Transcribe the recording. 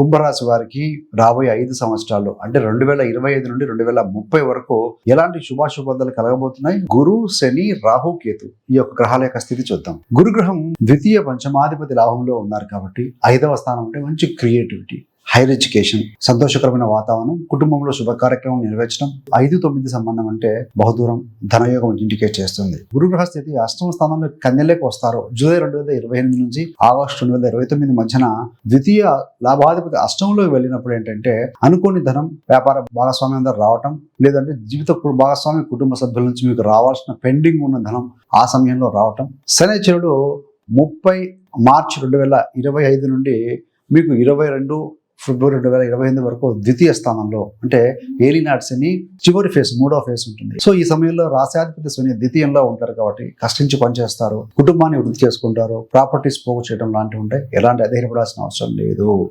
కుంభరాశి వారికి రాబోయే ఐదు సంవత్సరాలు అంటే రెండు వేల ఇరవై ఐదు నుండి రెండు వేల ముప్పై వరకు ఎలాంటి శుభాశుభాలు కలగబోతున్నాయి? గురు శని రాహు కేతు ఈ యొక్క గ్రహాల యొక్క స్థితి చూద్దాం. గురు గ్రహం ద్వితీయ పంచమాధిపతి లాభంలో ఉన్నారు కాబట్టి ఐదవ స్థానం అంటే మంచి క్రియేటివిటీ. హైర్ ఎడ్యుకేషన్ సంతోషకరమైన వాతావరణం కుటుంబంలో శుభ కార్యక్రమం నెరవేర్చడం ఐదు తొమ్మిది సంబంధం అంటే బహుదూరం ధనయోగం ఇండికేట్ చేస్తుంది. గురుగ్రహ స్థితి అష్టమ స్థానంలో కన్యలోకి వస్తారు. జూలై రెండు వేల ఇరవై ఎనిమిది నుంచి ఆగస్టు రెండు వేల ఇరవై తొమ్మిది మధ్యన ద్వితీయ లాభాధిపతి అష్టంలోకి వెళ్ళినప్పుడు ఏంటంటే అనుకోని ధనం వ్యాపార భాగస్వామ్యం అందరు రావటం లేదంటే జీవిత భాగస్వామి కుటుంబ సభ్యుల నుంచి మీకు రావాల్సిన పెండింగ్ ఉన్న ధనం ఆ సమయంలో రావటం. శనిచరుడు ముప్పై మార్చి రెండు వేల ఇరవై ఐదు నుండి మీకు ఇరవై రెండు ఫిబ్రవరి రెండు వేల ఇరవై ఎనిమిది వరకు ద్వితీయ స్థానంలో అంటే ఏలినాడు శని చివరి ఫేస్ మూడో ఫేస్ ఉంటుంది. సో ఈ సమయంలో రాశాధిపతి శని ద్వితీయంలో ఉంటారు కాబట్టి కష్టించి పనిచేస్తారు. కుటుంబాన్ని వృద్ధి చేసుకుంటారు. ప్రాపర్టీస్ పోగు చేయడం లాంటివి ఉంటాయి. ఎలాంటి అధైర్యపడాల్సిన అవసరం లేదు.